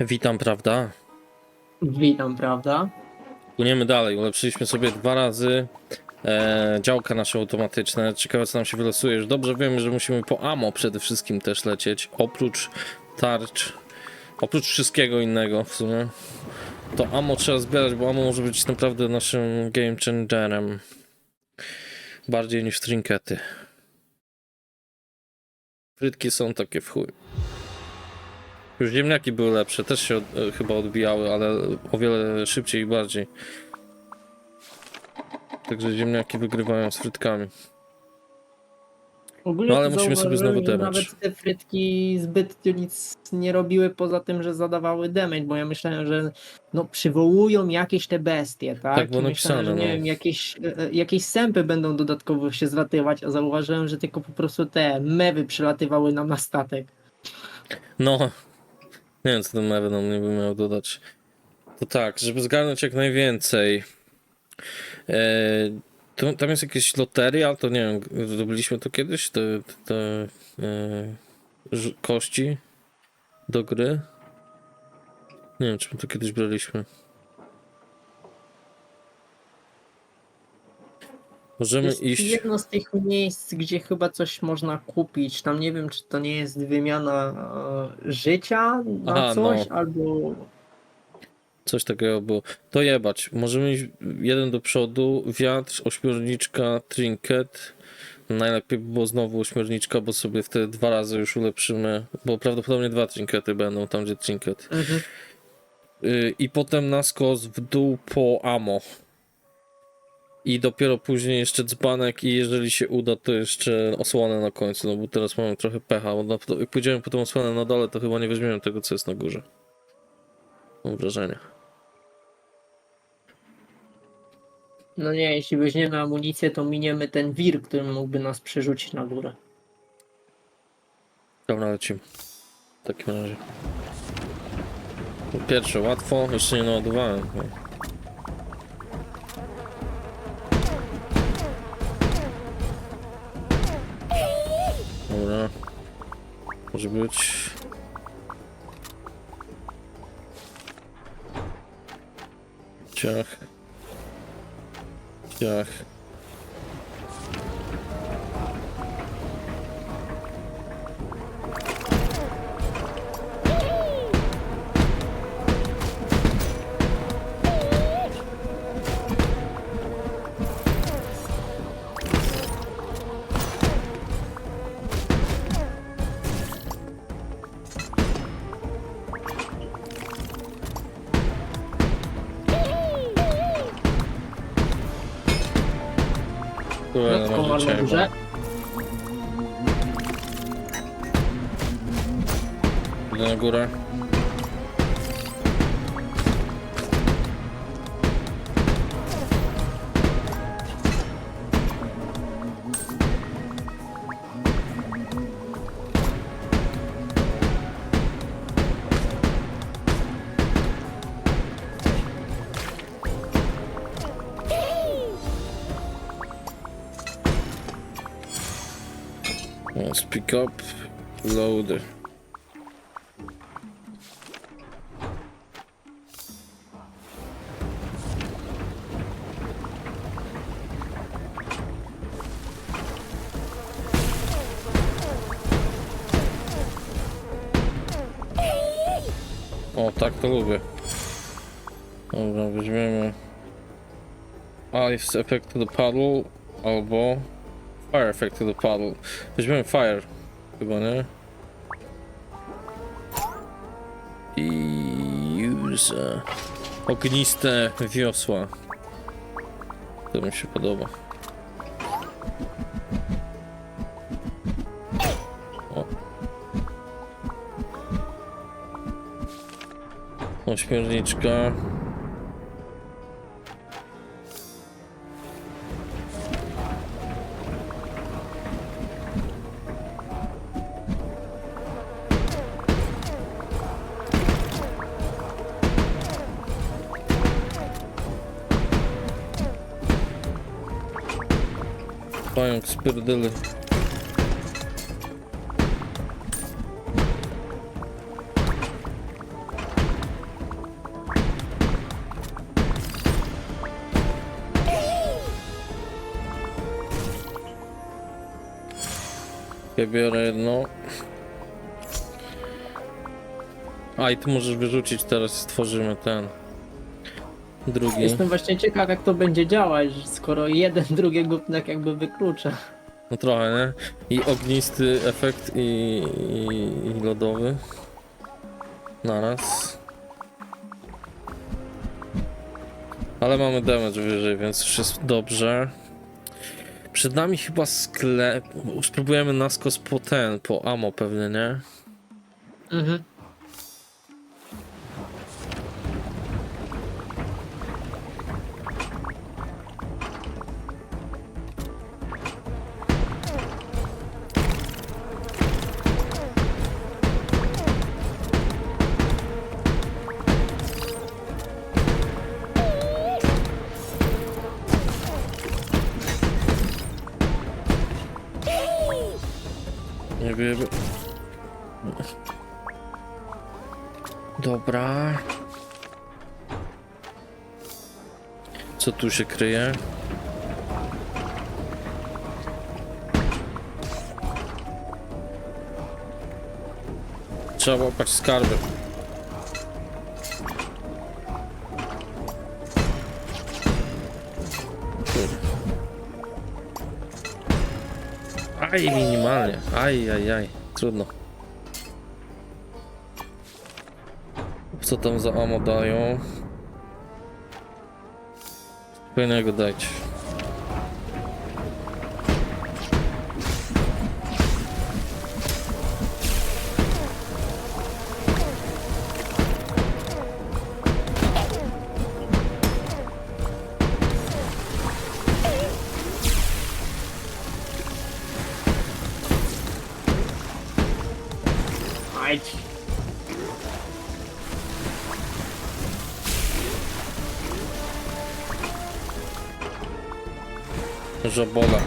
Witam, prawda? Witam, prawda? Płyniemy dalej. Ulepszyliśmy sobie dwa razy e, działka nasze automatyczne. Ciekawe, co nam się wylosuje. Już dobrze wiemy, że musimy po ammo przede wszystkim też lecieć. Oprócz tarcz, oprócz wszystkiego innego w sumie. To ammo trzeba zbierać, bo ammo może być naprawdę naszym game changerem. Bardziej niż trinkety. Frytki są takie w chuj. Już ziemniaki były lepsze, też się od, e, chyba odbijały, ale o wiele szybciej i bardziej. Także ziemniaki wygrywają z frytkami. Ogólnie No, ale to musimy sobie zauważyłem, znowu że damage. Nawet te frytki zbyt nic nie robiły poza tym, że zadawały damage, bo ja myślałem, że no, przywołują jakieś te bestie, tak? Tak było I myślałem, napisane, że nie no. wiem, jakieś, e, e, jakieś sępy będą dodatkowo się zlatywać, a zauważyłem, że tylko po prostu te mewy przylatywały nam na statek. No, nie wiem co ten Mewy nam nie by miał dodać. To tak, żeby zgarnąć jak najwięcej. E, to, tam jest jakieś loteria, to nie wiem, zrobiliśmy to kiedyś, te, te e, kości do gry. Nie wiem, czy my to kiedyś braliśmy. Możemy Jest iść. jedno z tych miejsc, gdzie chyba coś można kupić. Tam nie wiem, czy to nie jest wymiana e, życia na Aha, coś, no. albo Coś takiego było. To jebać. Możemy iść jeden do przodu, wiatr, ośmiorniczka, trinket. Najlepiej by było znowu ośmiorniczka, bo sobie wtedy dwa razy już ulepszymy, bo prawdopodobnie dwa trinkety będą tam, gdzie trinket. Mhm. Yy, I potem na skos w dół po amo. I dopiero później jeszcze dzbanek i jeżeli się uda, to jeszcze osłonę na końcu, no bo teraz mamy trochę pecha, bo na, jak pójdziemy po tą osłonę na dole, to chyba nie weźmiemy tego, co jest na górze. Mam wrażenie. No nie, jeśli weźmiemy amunicję, to miniemy ten wir, który mógłby nas przerzucić na górę. Dobra, lecimy. W takim razie. Po Pierwsze łatwo, jeszcze nie naładowałem. No. Dobra. Może być. Ciach. Ciach. Może na górze. Idę na górę. Let's pick up, load. O, tak to lubię. Dobra, weźmiemy Ice Effect to the Paddle albo Fire Effect to the Paddle. Weźmiemy Fire, chyba nie? I use ogniste wiosła. To mi się podoba. O. Ośmiorniczka. bank spierdolę. Ja biorę jedno. A i ty możesz wyrzucić teraz, stworzymy ten. Drugi. Jestem właśnie ciekaw, jak to będzie działać, skoro jeden drugiego tak jakby wyklucza. No trochę, nie? I ognisty efekt i, i, i lodowy. Naraz. Ale mamy damage wyżej, więc już jest dobrze. Przed nami chyba sklep. Spróbujemy naskos po ten, po ammo pewnie, nie? Mhm. Dobra. Co tu się kryje? Trzeba łapać skarby. Aj, minimalnie. Aj, aj, aj. Trudno. Co tam za amo dają? Fajnego dajcie. Żabola.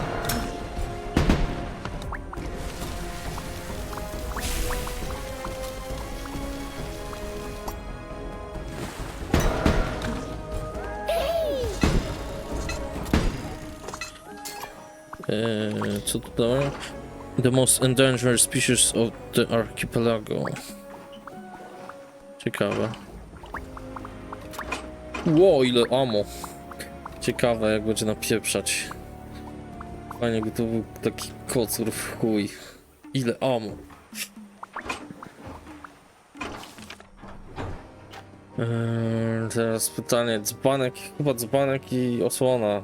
Eee, co tu dało? The most endangered species of the archipelago. Ciekawe. Ło, ile amo. Ciekawe, jak będzie napieprzać. Fajnie, jakby to był taki kocur w chuj. Ile amo. Eee, teraz pytanie, dzbanek, chyba dzbanek i osłona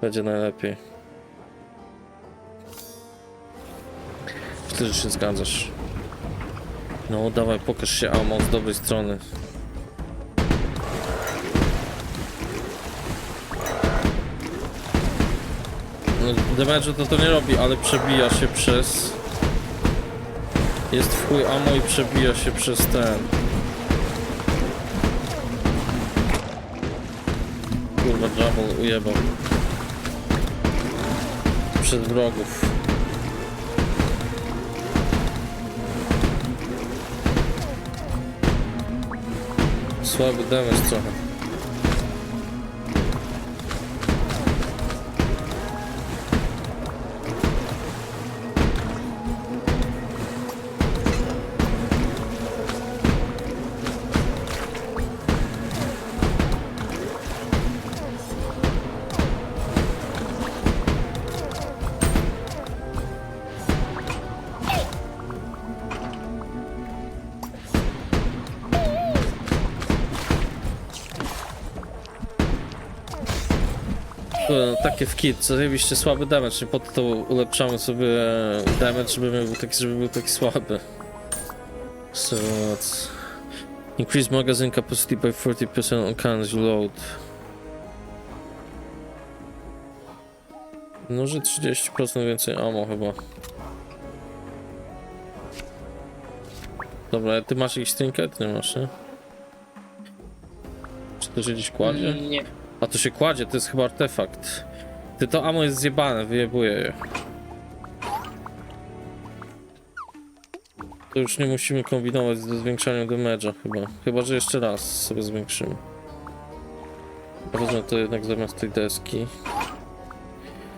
będzie najlepiej. Że się zgadzasz. No, dawaj, pokaż się amo z dobrej strony. No, damage to to nie robi, ale przebija się przez... Jest w chuj ammo i przebija się przez ten... Kurwa, Jabal ujebał. Przed wrogów. Słaby damage trochę. Takie w kit, zajebiście słaby damage, i po to ulepszamy sobie damage, żeby był taki, żeby był taki słaby. So let's... Increase magazine capacity by 40% on you load. No, że 30% więcej ammo chyba. Dobra, ty masz jakiś trinket? Nie masz, nie? Czy to gdzieś kładzie? Nie. A to się kładzie, to jest chyba artefakt. Ty to amo jest zjebane, wyjebuję je. To już nie musimy kombinować ze zwiększaniem damage'a chyba. Chyba, że jeszcze raz sobie zwiększymy. Wezmę to jednak zamiast tej deski.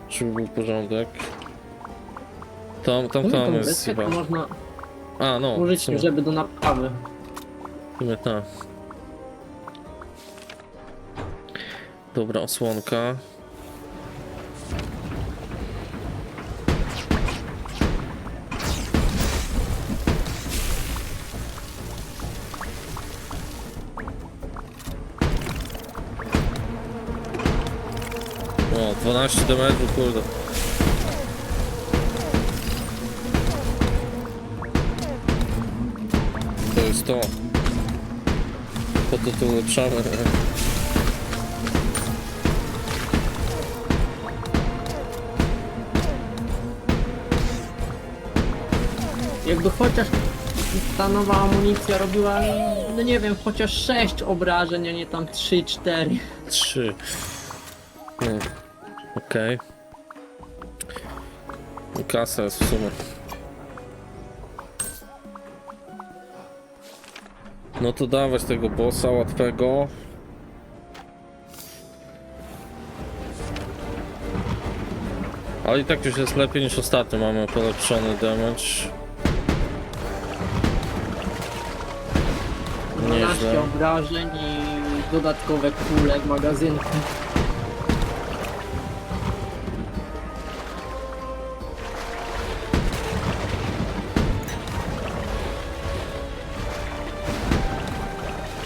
Żeby był porządek. Tam, tam, tam jest chyba. można A, no. użyć, żeby do naprawy. sumie tak. Dobra, osłonka. O, 12 damage'u, kurde. To jest to. Po to to ulepszamy. Jakby chociaż ta nowa amunicja robiła, no nie wiem, chociaż 6 obrażeń, a nie tam 3-4. Trzy. Hmm. Okej. Kasa jest w sumie. No to dawać tego bossa łatwego. Ale i tak już jest lepiej niż ostatnio. Mamy polepszony damage. 12 Nieźle. obrażeń i dodatkowe kule w magazynku.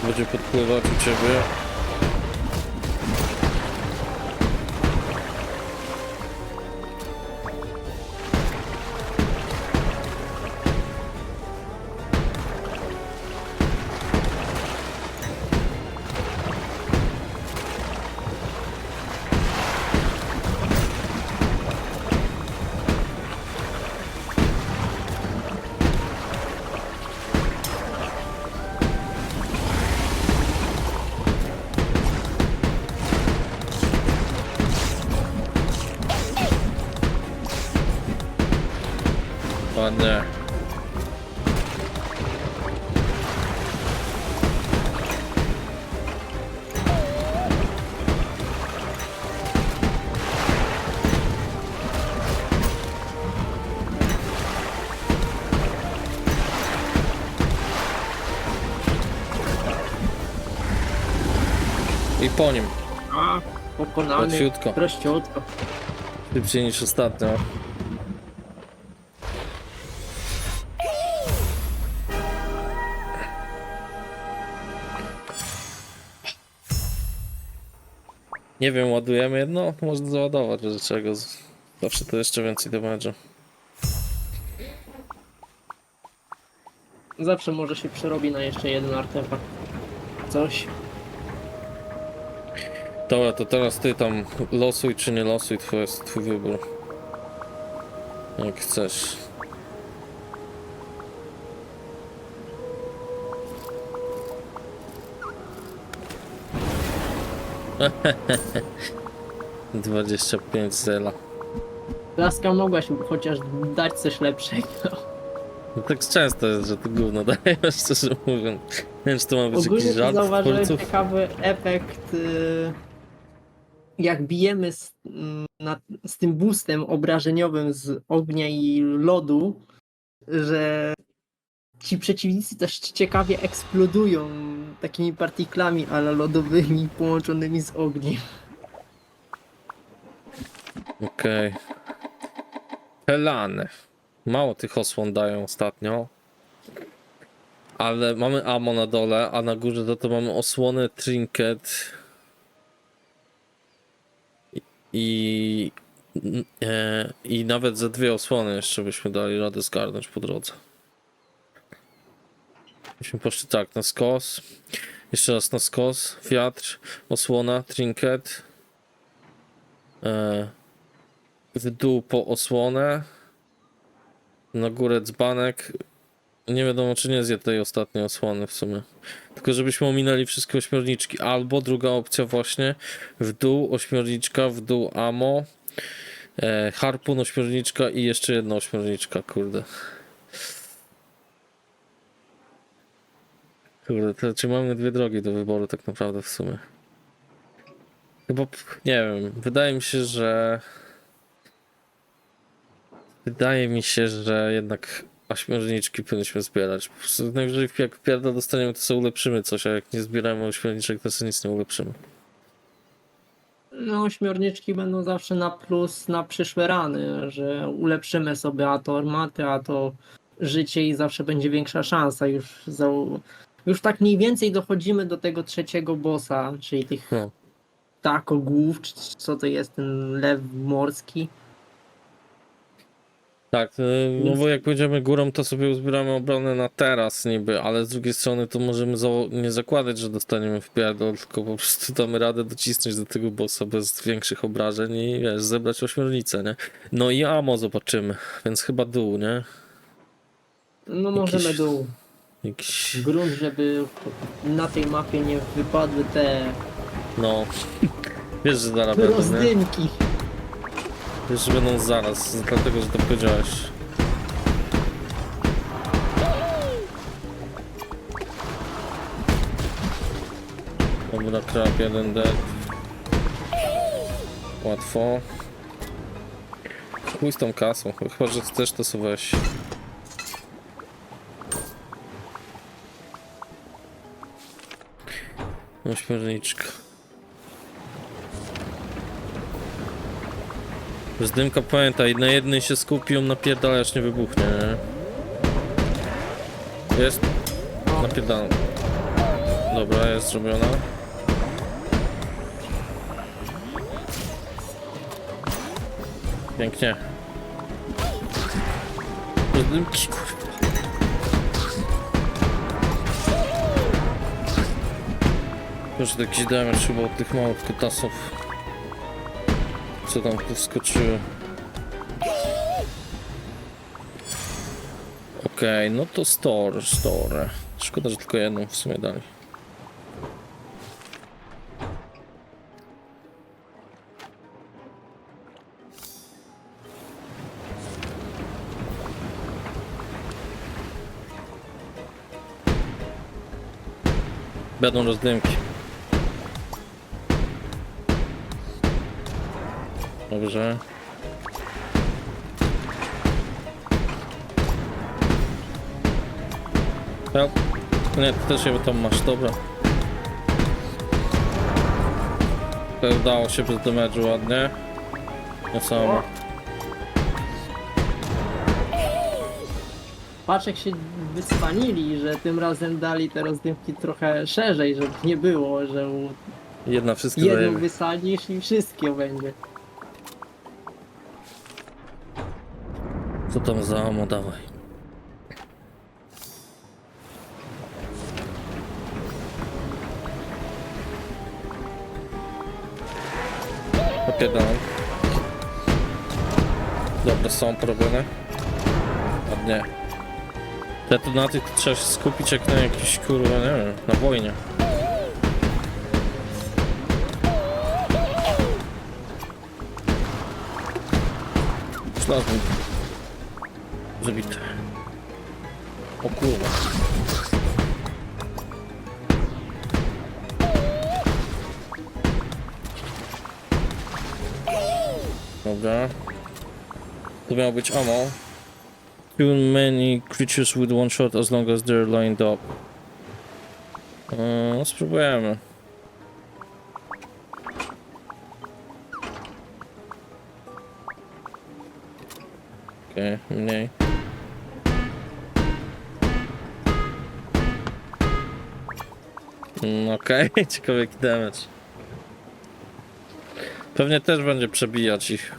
Będzie podpływać u ciebie. Po nim. A, pokonany. Łatwiutko. Prościutko. Szybciej niż ostatnio. Nie wiem, ładujemy jedno? Można załadować, że czego. Zawsze to jeszcze więcej damage'u. Zawsze może się przerobi na jeszcze jeden artefakt. Coś. Dobra, to teraz ty tam losuj czy nie losuj, to jest twój wybór. Jak chcesz. Dwadzieścia pięć zela. Laska mogłaś chociaż dać coś lepszego. No tak często jest, że to gówno daje, szczerze mówiąc. Nie wiem, czy to ma być Ogólnie jakiś żart zauważyłem twórców. ciekawy efekt, y, jak bijemy z, mm, na, z tym boostem obrażeniowym z ognia i lodu, że ci przeciwnicy też ciekawie eksplodują takimi partiklami, ale lodowymi połączonymi z ogniem. Okej. Helany. Mało tych osłon dają ostatnio. Ale mamy ammo na dole, a na górze to, to mamy osłonę, trinket. I, e, I nawet ze dwie osłony jeszcze byśmy dali radę zgarnąć po drodze. Myśmy poszli tak, na skos. Jeszcze raz na skos, wiatr, osłona, trinket. E, w dół po osłonę. Na górę dzbanek. Nie wiadomo, czy nie zje tej ostatniej osłony w sumie. Tylko żebyśmy ominęli wszystkie ośmiorniczki. Albo druga opcja właśnie. W dół ośmiorniczka, w dół amo. E, harpun, ośmiorniczka i jeszcze jedna ośmiorniczka, kurde. Kurde, to czy mamy dwie drogi do wyboru tak naprawdę w sumie? Chyba, nie wiem, wydaje mi się, że Wydaje mi się, że jednak ośmiorniczki powinniśmy zbierać. Po prostu najwyżej jak pierda dostaniemy, to sobie ulepszymy coś, a jak nie zbieramy ośmiorniczek, to sobie nic nie ulepszymy. No, ośmiorniczki będą zawsze na plus na przyszłe rany, że ulepszymy sobie a to armaty, a to życie i zawsze będzie większa szansa. Już, za, już tak mniej więcej dochodzimy do tego trzeciego bossa, czyli tych No. takogłów, czy co to jest ten lew morski. Tak, y, no bo jak pójdziemy górą, to sobie uzbieramy obronę na teraz niby, ale z drugiej strony to możemy za- nie zakładać, że dostaniemy w pierdol, tylko po prostu damy radę docisnąć do tego bossa bez większych obrażeń i wiesz, zebrać ośmiornicę, nie? No i amo zobaczymy, więc chyba dół, nie? No możemy Jakiś- dół. Jakiś, Grunt, żeby na tej mapie nie wypadły te no... Wiesz, że będą, nie? rozdymki. Wiesz, że będą zaraz, dlatego, że to powiedziałeś. Dobra, krab, jeden dead. Łatwo. Chuj z tą kasą, chyba, że chcesz to sobie weź. Ośmiorniczka. Z dymka pamiętaj, na jednej się skupił, napierdala aż nie wybuchnie, nie? Jest? Napierdalam. Dobra, jest zrobiona. Pięknie. Z dymki, kurwa. To jakiś damage chyba od tych małych kutasów. Co tam tu wskoczyły? Okej, no to store, store. Szkoda, że tylko jedną w sumie dali. Będą rozdymki. Dobrze. Help. Nie, ty też je tam masz, dobra. To udało się bez damage'u ładnie. No samo. Patrz jak się wycwanili, że tym razem dali te rozdymki trochę szerzej, żeby nie było, że Jedna wszystkie jedną zajęły. wysadzisz i wszystkie będzie. Co tam za amo, dawaj. Napierdalam. Dobra, są porobione. Ładnie. Te tu na tych trzeba się skupić jak na jakiś kurwa, nie wiem, na wojnie. Znalazłem. Zabite. O kurwa. Dobra. To miało być ammo. Too many creatures with one shot as long as they're lined up. No spróbujemy. Okej, mniej. Mm, Okej, ciekawy jaki damage. Pewnie też będzie przebijać ich,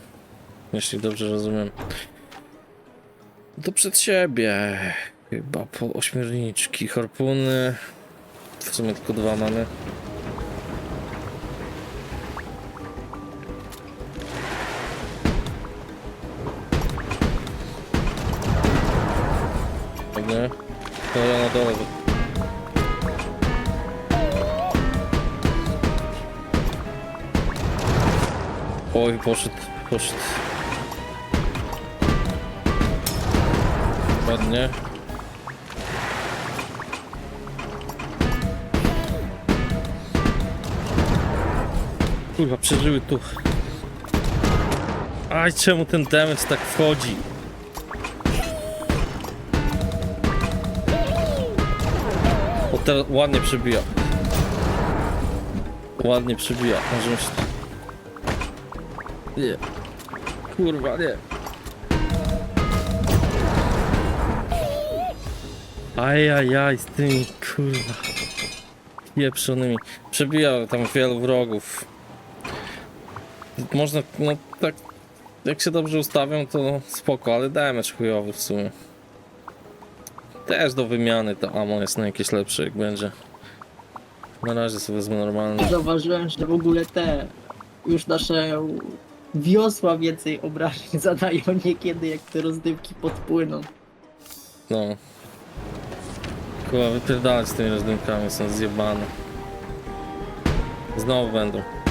jeśli dobrze rozumiem. To przed siebie. Chyba po ośmiorniczki, harpuny. W sumie tylko dwa mamy. Oj, poszedł, poszedł. Ładnie. Kurwa, przeżyły tu. Aj, czemu ten damage tak wchodzi? O, teraz ładnie przebija. Ładnie przebija. Możemy się nie. Kurwa, nie. Ajajaj, z tymi kurwa pieprzonymi. Przebija tam wielu wrogów. Można, no tak, jak się dobrze ustawią, to spoko, ale damage chujowy w sumie. Też do wymiany to ammo jest na jakieś lepsze, jak będzie. Na razie sobie wezmę normalne. Zauważyłem, że w ogóle te już nasze wiosła więcej obrażeń zadają niekiedy, jak te rozdymki podpłyną. No. Chyba wypierdalać z tymi rozdymkami, są zjebane. Znowu będą.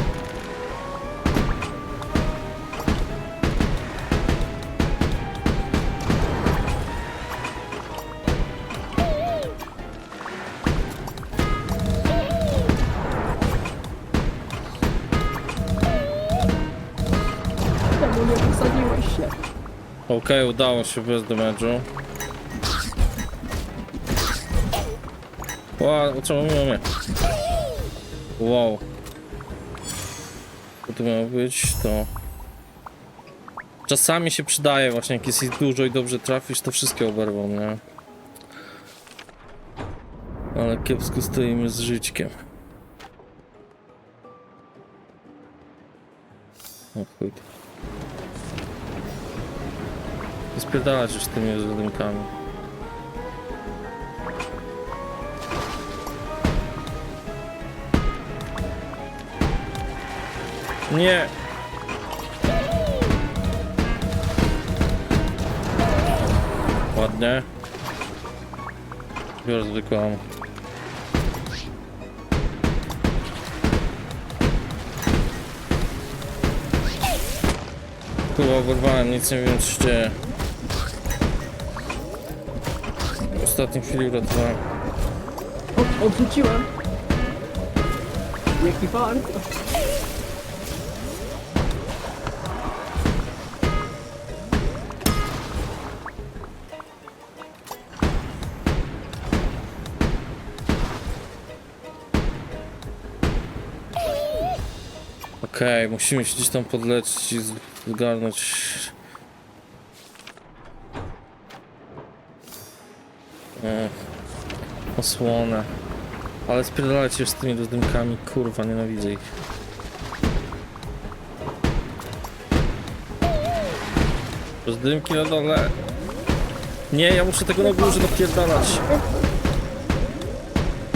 Okej, udało się bez damage'u. Wow, czemu mimo mnie? Wow. Co to miało być? To... Czasami się przydaje właśnie, jak jest ich dużo i dobrze trafisz, to wszystkie oberwą, nie? Ale kiepsko stoimy z żyćkiem. O chuj. Spierdalać już z tymi rozdymkami. Nie! Ładnie. Biorę zwykłą. Kurwa, oberwałem, nic nie wiem co się dzieje. Ostatniej chwili uratowałem. O, odrzuciłem. Jaki fart. Okej, musimy się gdzieś tam podlecieć i zgarnąć. Osłonę. Ale spierdalać się z tymi rozdymkami, kurwa, nienawidzę ich. Rozdymki na dole. Nie, ja muszę tego na górze napierdalać.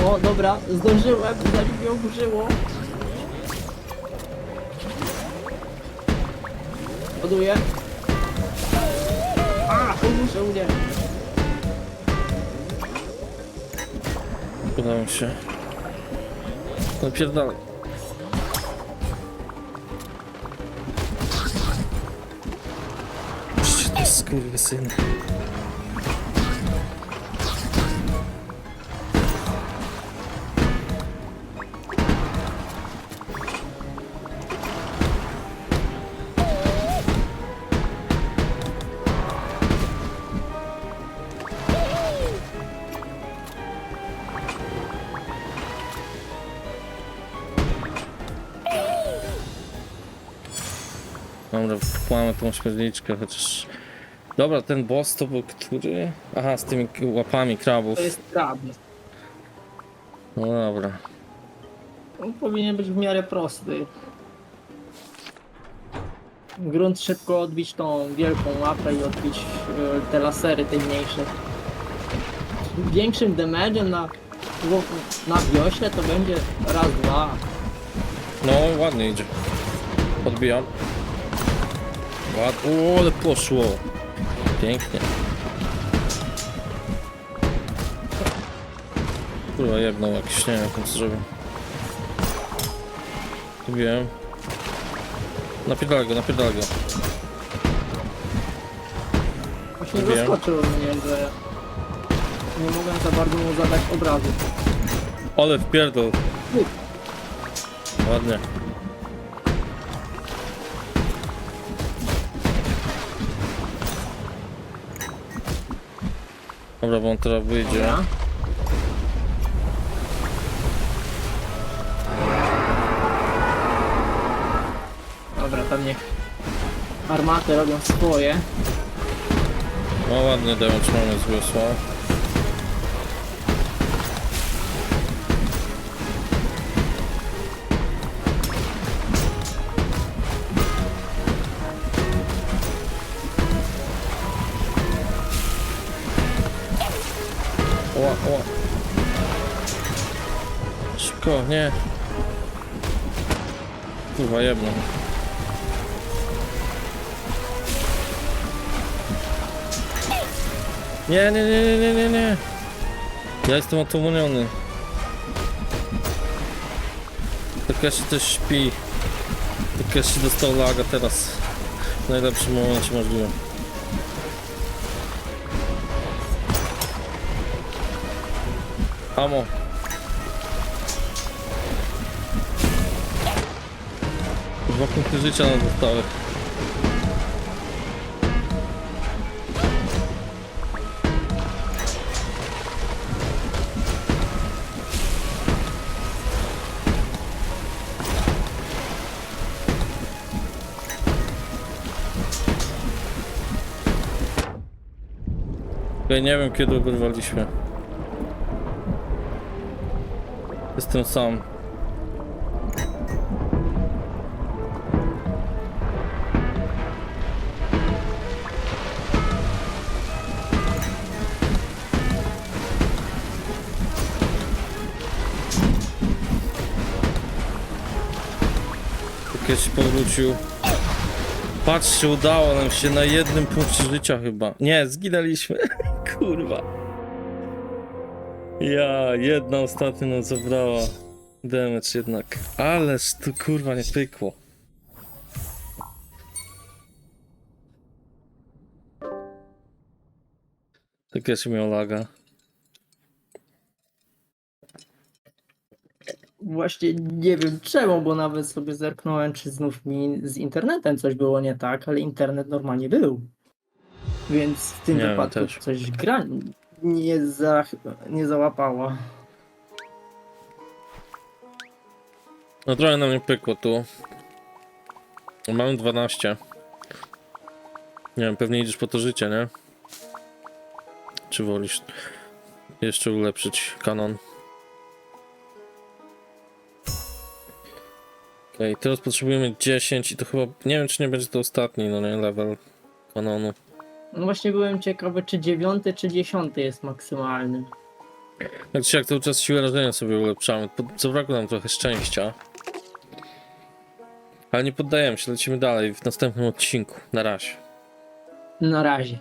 O, dobra, zdążyłem, zanim mnie oburzyło. Ładuję. A, oburzył mnie. Udało mi się. Napierdalaj. Puśćcie to skurwysyn. Mamy tą śmierniczkę, chociaż... Dobra, ten boss to był który? Aha, z tymi łapami krabów. To jest krab. No dobra. On powinien być w miarę prosty. Grunt szybko odbić tą wielką łapę i odbić e, te lasery, te mniejsze. Większym damage'em na, na wiośle to będzie raz, dwa. No, ładnie idzie. Podbijam. Ład... O, ale poszło. Pięknie. Kurwa, jedną jakiś, nie wiem, jak on co zrobił. Wiem. Napierdalaj go, napierdalaj go. Właśnie Wiem. zaskoczył mnie, że nie mogłem za bardzo mu zadać obrazu. Ale wpierdol. Ładnie. Dobra, bo on teraz wyjdzie. Dobra. Pewnie armaty robią swoje. No ładnie, damage mamy z wiosła. Szybko, nie. Kurwa, jedno. Nie, nie, nie, nie, nie, nie, nie. Ja jestem otumaniony. Takeshi też śpi. Takeshi dostał laga teraz. W najlepszym momencie możliwym. Amo. Dwa punkty życia nam zostały. Ja nie wiem kiedy urwaliśmy. Jestem sam. Kiedyś powrócił. Patrzcie, udało nam się na jednym punkcie życia chyba. Nie, zginęliśmy. Kurwa. Ja, jedna ostatnia nam zabrała. Damage jednak. Ależ tu kurwa nie pykło. Tak jeszcze miał laga. Właśnie nie wiem czemu, bo nawet sobie zerknąłem, czy znów mi z internetem coś było nie tak, ale internet normalnie był. Więc w tym Nie wypadku też. coś gra nie, za, nie załapała. No trochę nam nie pykło tu. Mamy 12. Nie wiem, pewnie idziesz po to życie, nie? Czy wolisz jeszcze ulepszyć kanon? Okej, teraz potrzebujemy 10 i to chyba, nie wiem czy nie będzie to ostatni, no nie, level kanonu. No właśnie byłem ciekawy, czy dziewiąty, czy dziesiąty jest maksymalny. Jak czy jak cały czas siłę rażenia sobie ulepszamy, zabrakło nam trochę szczęścia. Ale nie poddajemy się, lecimy dalej w następnym odcinku. Na razie. Na razie.